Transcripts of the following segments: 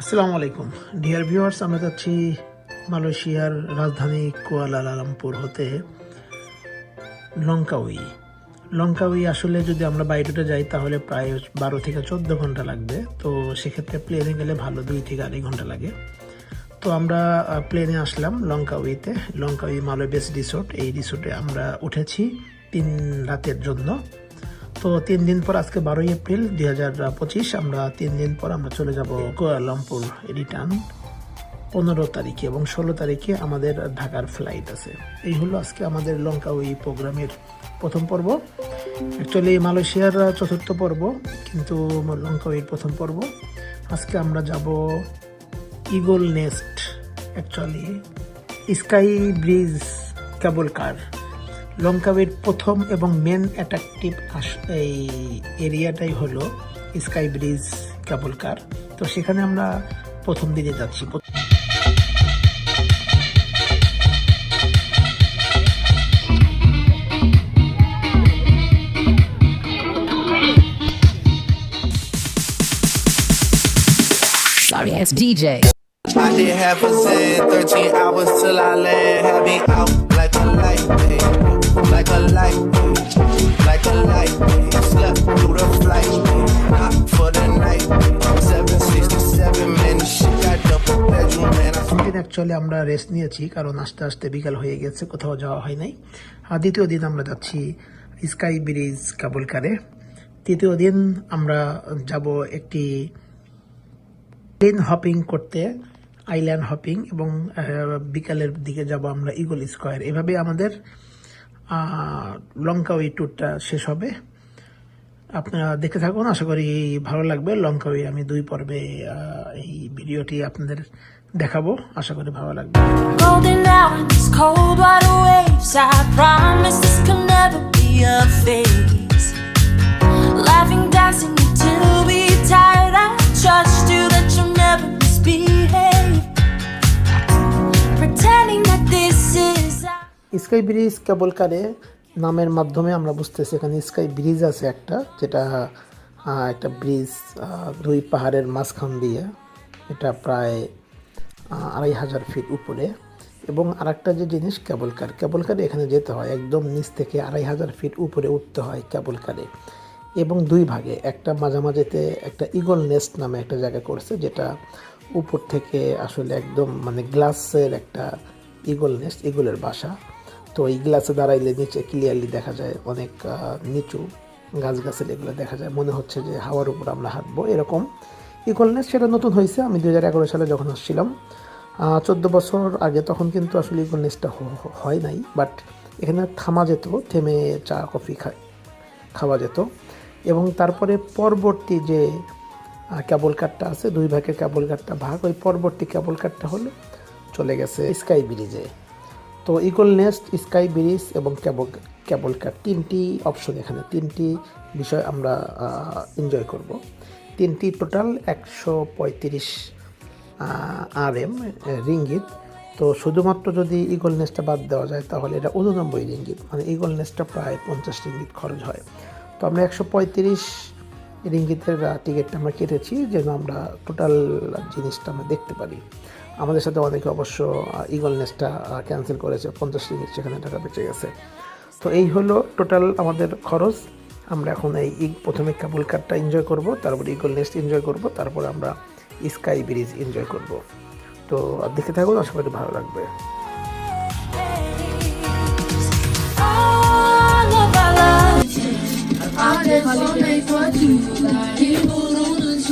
আসসালামু আলাইকুম। Dear viewers আমরা যাচ্ছি মালয়েশিয়ার রাজধানী কুয়ালালামপুর হতে লঙ্কাউই লঙ্কাউই আসলে যদি আমরা বাইরেটা যাই, তাহলে প্রায় বারো থেকে চোদ্দ ঘণ্টা লাগবে। তো সেক্ষেত্রে প্লেনে গেলে ভালো দুই থেকে আড়াই ঘণ্টা লাগে। তো আমরা প্লেনে আসলাম লঙ্কাউইতে লঙ্কাউই মালয় বেস রিসোর্ট। এই রিসোর্টে আমরা উঠেছি তিন রাতের জন্য। তো তিন দিন পর আজকে বারোই এপ্রিল দুই হাজার পঁচিশ, আমরা তিন দিন পর আমরা চলে যাব কুয়ালামপুর রিটার্ন পনেরো তারিখে এবং ষোলো তারিখে আমাদের ঢাকার ফ্লাইট আছে। এই হলো আজকে আমাদের লঙ্কা ওই প্রোগ্রামের প্রথম পর্ব। অ্যাকচুয়ালি মালয়েশিয়ার চতুর্থ পর্ব, কিন্তু লঙ্কা ওই প্রথম পর্ব। আজকে আমরা যাব eagle nest actually sky bridge cable car লঙ্কাওয়ের প্রথম এবং মেন অ্যাট্রাকটিভ এই এরিয়াটাই হলো স্কাই ব্রিজ কেবল কার তো সেখানে আমরা প্রথম দিনে যাচ্ছি Sorry DJ. I did half a set, 13 hours till I land. Had me out like a light, babe. like a light. Slept through the flight, not for the night. 767 man, shit got double bedroom, man. Actually আমরা rest নিয়েছি কারণ আস্তে আস্তে বিকাল হয়ে গেছে কোথাও যাওয়া হয় নাই আর দ্বিতীয় দিন আমরা যাচ্ছি স্কাই ব্রিজ কাবুলকারে তৃতীয় দিন আমরা যাব একটি প্লেন হপিং করতে আইল্যান্ড হপিং এবং বিকালের দিকে যাব আমরা ইগল স্কোয়ার এভাবে আমাদের লঙ্কা ওই ট্যুরটা শেষ হবে। আপনারা দেখে থাকুন আশা করি ভালো লাগবে। লঙ্কা ওই আমি দুই পর্বে এই ভিডিওটি আপনাদের দেখাবো। আশা করি ভালো লাগবে। Laughing, hour sky bridge cable কারে নামের মাধ্যমে আমরা বুঝতেছি, এখানে স্কাই ব্রিজ আছে একটা, যেটা একটা ব্রিজ দুই পাহাড়ের মাঝখান দিয়ে, এটা প্রায় আড়াই হাজার ফিট উপরে। এবং আরেকটা যে জিনিস, কেবল কার, কেবল কারে এখানে যেতে হয়, একদম নিচ থেকে আড়াই হাজার ফিট উপরে উঠতে হয় কেবল কারে। এবং দুই ভাগে, একটা মাঝামাঝিতে একটা ইগল নেস্ট নামে একটা জায়গা করছে, যেটা উপর থেকে আসলে একদম মানে গ্লাসের একটা ইগল নেস্ট, ইগলের বাসা। তো এই গ্লাসে দাঁড়াইলে নিচে ক্লিয়ারলি দেখা যায় অনেক নিচু গাছগাছালি এগুলো দেখা যায়। মনে হচ্ছে যে হাওয়ার উপর আমরা হাঁটবো। এরকম ইগল নেস্ট সেটা নতুন হয়েছে। আমি দু হাজার এগারো সালে যখন আসছিলাম চোদ্দ বছর আগে তখন কিন্তু আসলে হ- হয় নাই। বাট এখানে থামা যেত থেমে চা কফি খাওয়া যেত। এবং তারপরে পরবর্তী যে আহ, কেবল কারটা আছে দুই ভাগের কেবল কারটা ভাগ ওই পরবর্তী কেবল কারটা হলো চলে গেছে স্কাই ব্রিজে তো ইগল নেস্ট স্কাই ব্রিজ এবং কেবল কেবল কার তিনটি অপশন এখানে, তিনটি বিষয় আমরা এনজয় করব। তিনটি টোটাল একশো পঁয়ত্রিশ আর এম রিঙ্গিত তো শুধুমাত্র যদি ইগল নেস্টটা বাদ দেওয়া যায়, তাহলে এটা উননব্বই রিঙ্গিত মানে ইগল নেস্টটা প্রায় পঞ্চাশ রিঙ্গিত খরচ হয়। তো আমরা একশো পঁয়ত্রিশ রিঙ্গিতের টিকিটটা আমরা কেটেছি, যেন আমরা টোটাল জিনিসটা আমরা দেখতে পারি। আমাদের সাথে অনেকে অবশ্য ইগল নেস্টটা ক্যান্সেল করেছে, পঞ্চাশ রিঙ্গিত সেখানে টাকা বেঁচে গেছে। তো এই হলো টোটাল আমাদের খরচ। আমরা এখন এই প্রথমে কেবল কারটা এনজয় করব, তারপরে ইগল নেস্ট এনজয় করব, তারপরে আমরা স্কাই ব্রিজ এনজয় করব। তো দেখে থাকুন, আশা করি ভালো লাগবে। All of our love.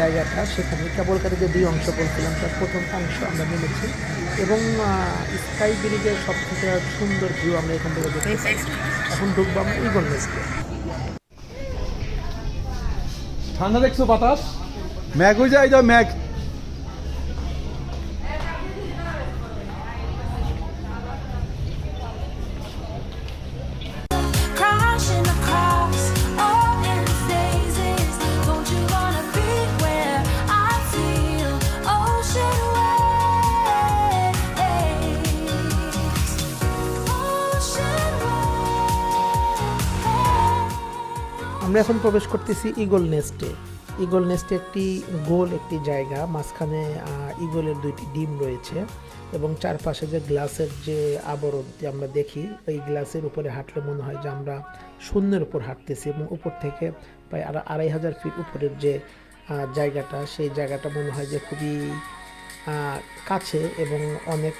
জায়গাটা সেখানে কেবলকারী যে দুই অংশ বলছিলাম তার প্রথম অংশ আমরা নেমেছি। এবং স্কাই ব্রিজের সব থেকে সুন্দর ভিউ আমরা এখান থেকে দেখতে পাই এখন ঢুকবো আমরা ইগল নেস্টে ঠান্ডা দেখছ বাতাস? ম্যাগ হয়ে যায় যা ম্যাগ। আমরা এখন প্রবেশ করতেছি ইগল নেস্টে ইগল নেস্টে একটি গোল, একটি জায়গা, মাঝখানে ইগলের দুইটি ডিম রয়েছে এবং চারপাশে যে গ্লাসের যে আবরণটি আমরা দেখি ওই গ্লাসের উপরে হাঁটলে মনে হয় যে আমরা শূন্যের উপর হাঁটতেছি এবং উপর থেকে প্রায় আড়া- আড়াই হাজার ফিট উপরের যে জায়গাটা, সেই জায়গাটা মনে হয় যে খুবই কাছে এবং অনেক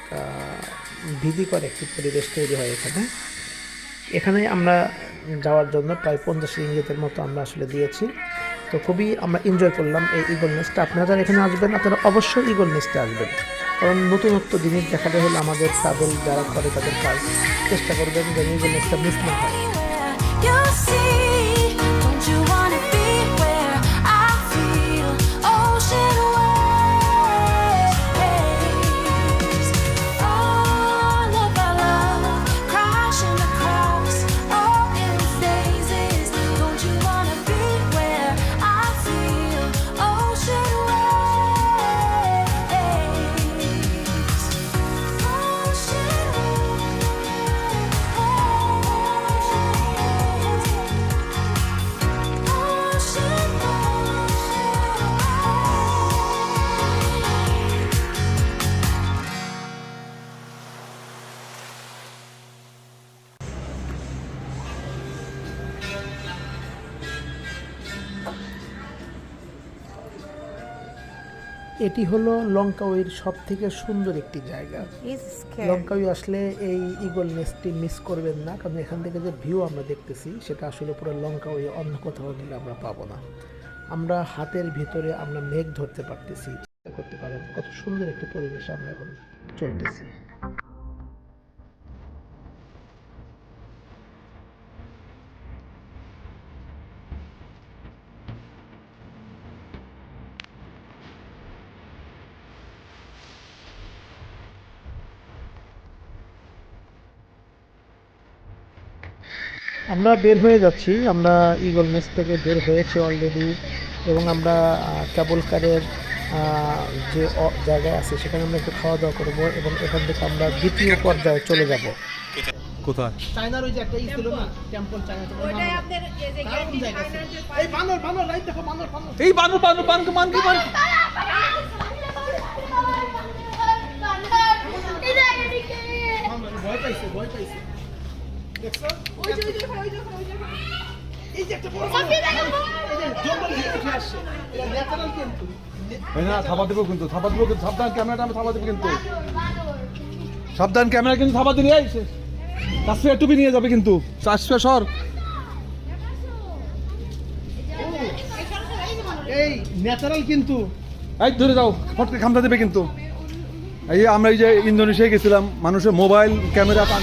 ভীতিকর একটি পরিবেশ তৈরি হয় এখানে। এখানে আমরা যাওয়ার জন্য প্রায় পঞ্চাশ ইঙ্গিতের মতো আমরা আসলে দিয়েছি। তো খুবই আমরা এনজয় করলাম এই ইগল নেস্টটা আপনারা যারা এখানে আসবেন, আপনারা অবশ্যই ইগল নেস্টে আসবেন। কারণ নতুনত্ব জিনিস দেখাতে হলে আমাদের ট্রাভেল যারা করে তাদের কাজ। চেষ্টা করবেন যে ইগল নেস্টটা মিস না হয়। এটি হলো লঙ্কাউইর সব থেকে সুন্দর একটি জায়গা। লঙ্কাউই আসলে এই ইগল নেস্টটি মিস করবেন না কারণ এখান থেকে যে ভিউ আমরা দেখতেছি সেটা আসলে পুরো লঙ্কাউই অন্য কোথাও গেলে আমরা পাবো না। আমরা হাতের ভিতরে আমরা মেঘ ধরতে পারতেছি। করতে পারেন কত সুন্দর একটি পরিবেশ আমরা এখন চলতেছি। আমরা বের হয়ে যাচ্ছি। আমরা ইগল নেস্ট থেকে বের হয়েছি অলরেডি এবং আমরা কারের যে অ- জায়গায় আছে সেখানে আমরা একটু খাওয়া দাওয়া করব এবং এখান থেকে আমরা দ্বিতীয় পর্যায়ে চলে যাব। কোথায়? চায়নার ওই যে একটা ই ছিল না? টেম্পল চায়না এই বানর বানর লাইট দেখো বানর বানর। এই বানু বানু বানু বানু বানু দেখছ এই যে একটা বড় এই যে জঙ্গল থেকে উঠে আসছে এটা ন্যাচারাল কিন্তু এই না থাবা দেবো কিন্তু থাবা দেবো কিন্তু সাবধান ক্যামেরাটা আমি থাবা দেবো কিন্তু। সাবধান ক্যামেরা কিন্তু দিলে শেষ। টুপি নিয়ে যাবে কিন্তু চারশো সর। এই ন্যাচারাল কিন্তু। এই ধরে যাও ফটকে খামটা দেবে কিন্তু। এই আমরা এই যে ইন্দোনেশিয়ায় গেছিলাম মানুষের মোবাইল ক্যামেরা পান।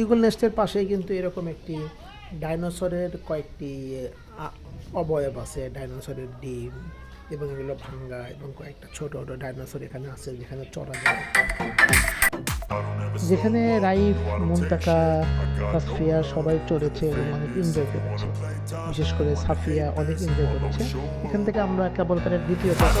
ইগল নেস্টের পাশে কিন্তু এরকম একটি ডাইনোসরের কয়েকটি অবয়ব আছে, ডাইনোসরের ডিম এবং এগুলো ভাঙ্গা এবং কয়েকটা ছোট ছোটো ডাইনোসর এখানে আছে যেখানে চড়া যায়। যেখানে রাইফ মুন্তাকা, সাফিয়া সবাই চড়েছে এবং অনেক এনজয় করেছে। বিশেষ করে সাফিয়া অনেক এনজয় করেছে। এখান থেকে আমরা কেবল কারের দ্বিতীয় চলে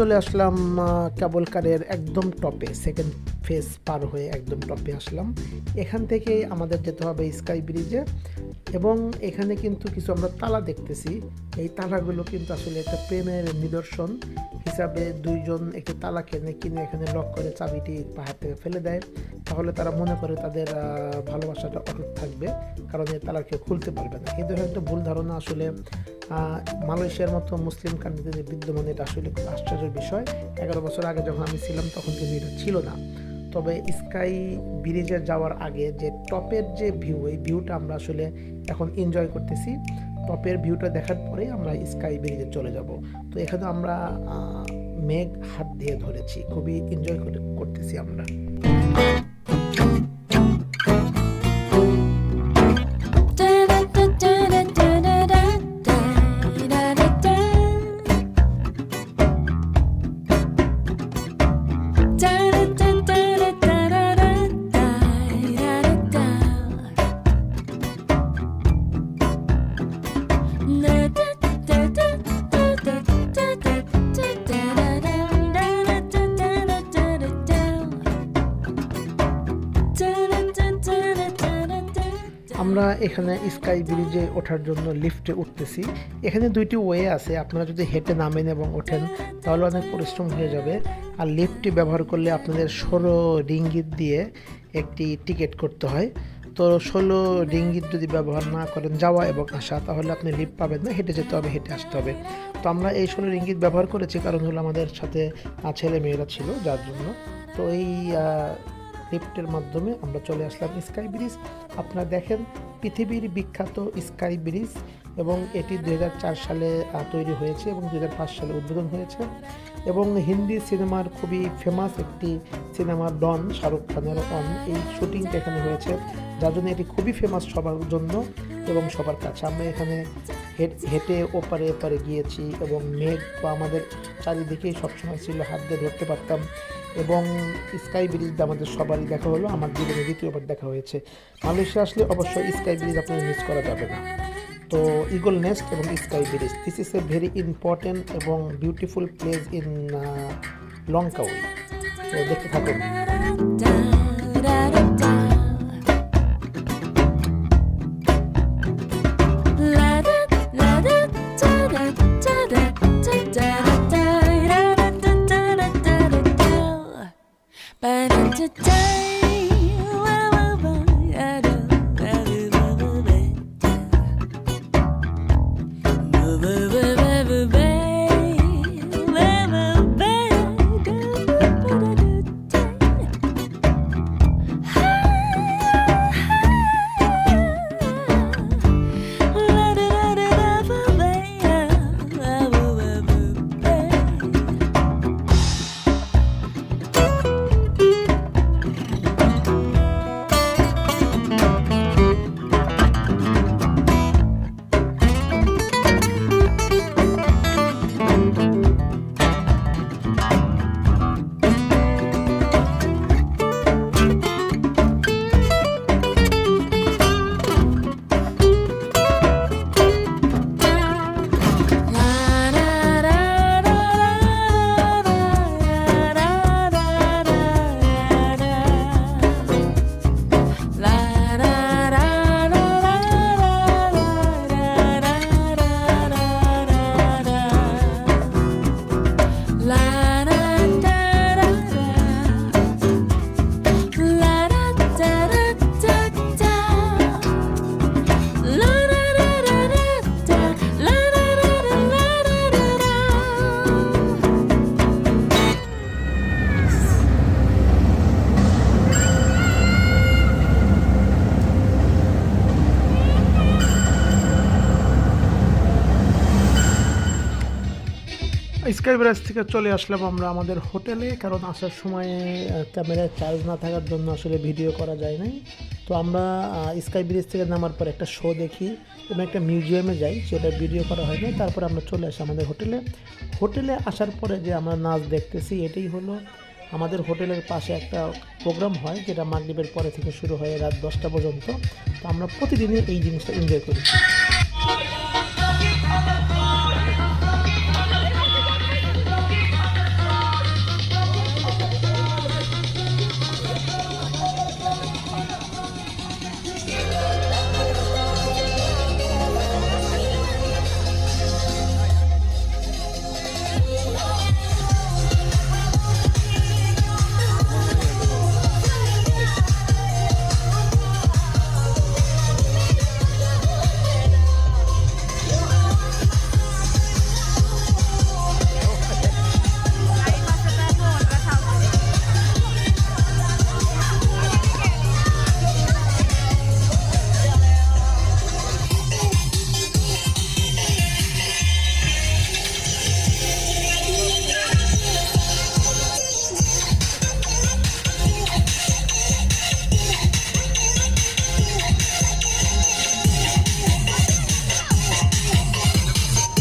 চলে আসলাম কেবল কারের একদম টপে সেকেন্ড ফেজ পার হয়ে একদম টপে আসলাম। এখান থেকে আমাদের যেতে হবে স্কাই ব্রিজে এবং এখানে কিন্তু কিছু আমরা তালা দেখতেছি। এই তালাগুলো কিন্তু আসলে একটা প্রেমের নিদর্শন হিসাবে দুইজন একটি তালা কেনে কিনে এখানে লক করে চাবিটি পাহাড় থেকে ফেলে দেয়। তাহলে তারা মনে করে তাদের ভালোবাসাটা অটুট থাকবে, কারণ এই তালা কেউ খুলতে পারবে না। এই ধরনের একটা ভুল ধারণা আসলে মালয়েশিয়ার মতো মুসলিম কান্ট্রিতে যে বিদ্যমান, এটা আসলে খুব আশ্চর্যের বিষয়। এগারো বছর আগে যখন আমি ছিলাম, তখন কিন্তু এটা ছিল না। তবে স্কাই ব্রিজে যাওয়ার আগে যে টপের যে ভিউ, এই ভিউটা আমরা আসলে এখন এনজয় করতেছি। টপের ভিউটা দেখার পরে আমরা স্কাই ব্রিজে চলে যাব। তো এখানে আমরা মেঘ হাত দিয়ে ধরেছি। খুবই এনজয় করতেছি আমরা। আমরা এখানে স্কাই ব্রিজে ওঠার জন্য লিফটে উঠতেছি। এখানে দুইটি ওয়ে আছে, আপনারা যদি হেঁটে নামেন এবং ওঠেন, তাহলে অনেক পরিশ্রম হয়ে যাবে। আর লিফটটি ব্যবহার করলে আপনাদের ষোলো রিঙ্গিত দিয়ে একটি টিকিট করতে হয়। তো ষোলো রিঙ্গিত যদি ব্যবহার না করেন, যাওয়া এবং আসা, তাহলে আপনি লিফট পাবেন না, হেঁটে যেতে হবে, হেঁটে আসতে হবে। তো আমরা এই ষোলো রিঙ্গিত ব্যবহার করেছি, কারণ হলো আমাদের সাথে ছেলে মেয়েরা ছিল যার জন্য। তো এই লিফটের মাধ্যমে আমরা চলে আসলাম স্কাই ব্রিজ আপনারা দেখেন, পৃথিবীর বিখ্যাত স্কাই ব্রিজ এবং এটি দু হাজার চার সালে তৈরি হয়েছে এবং দু হাজার পাঁচ সালে উদ্বোধন হয়েছে। এবং হিন্দি সিনেমার খুবই ফেমাস একটি সিনেমা, ডন, শাহরুখ খানের, অন, এই শুটিংটা এখানে হয়েছে। যার জন্য এটি খুবই ফেমাস সবার জন্য এবং সবার কাছে। আমরা এখানে হেঁটে ওপারে এপারে গিয়েছি এবং মেঘ তো আমাদের চারিদিকেই সবসময় ছিল, হাত দিয়ে ধরতে পারতাম এবং স্কাই ব্রিজটা আমাদের সবারই দেখা হলো, আমার জীবনে দ্বিতীয়বার দেখা হয়েছে। মালয়েশিয়া আসলে অবশ্যই স্কাই ব্রিজ আপনার মিস করা যাবে না। তো ইগল নেস্ট এবং sky bridge this is a very important এবং বিউটিফুল প্লেস ইন লঙ্কাউই তো দেখতে থাকুন। The day. স্কাই ব্রাস থেকে চলে আসলাম আমরা আমাদের হোটেলে, কারণ আসার সময় ক্যামেরায় চার্জ না থাকার জন্য আসলে ভিডিও করা যায় নাই। তো আমরা স্কাই ব্রিজ থেকে নামার পর একটা শো দেখি এবং একটা মিউজিয়ামে যাই সেটা ভিডিও করা হয়নি। তারপর আমরা চলে আসি আমাদের হোটেলে। হোটেলে আসার পরে যে আমরা নাচ দেখতেছি, এটাই হলো আমাদের হোটেলের পাশে একটা প্রোগ্রাম হয়, যেটা মাগরিবের পরে থেকে শুরু হয় রাত দশটা পর্যন্ত। তো আমরা প্রতিদিনই এই জিনিসটা এনজয় করি।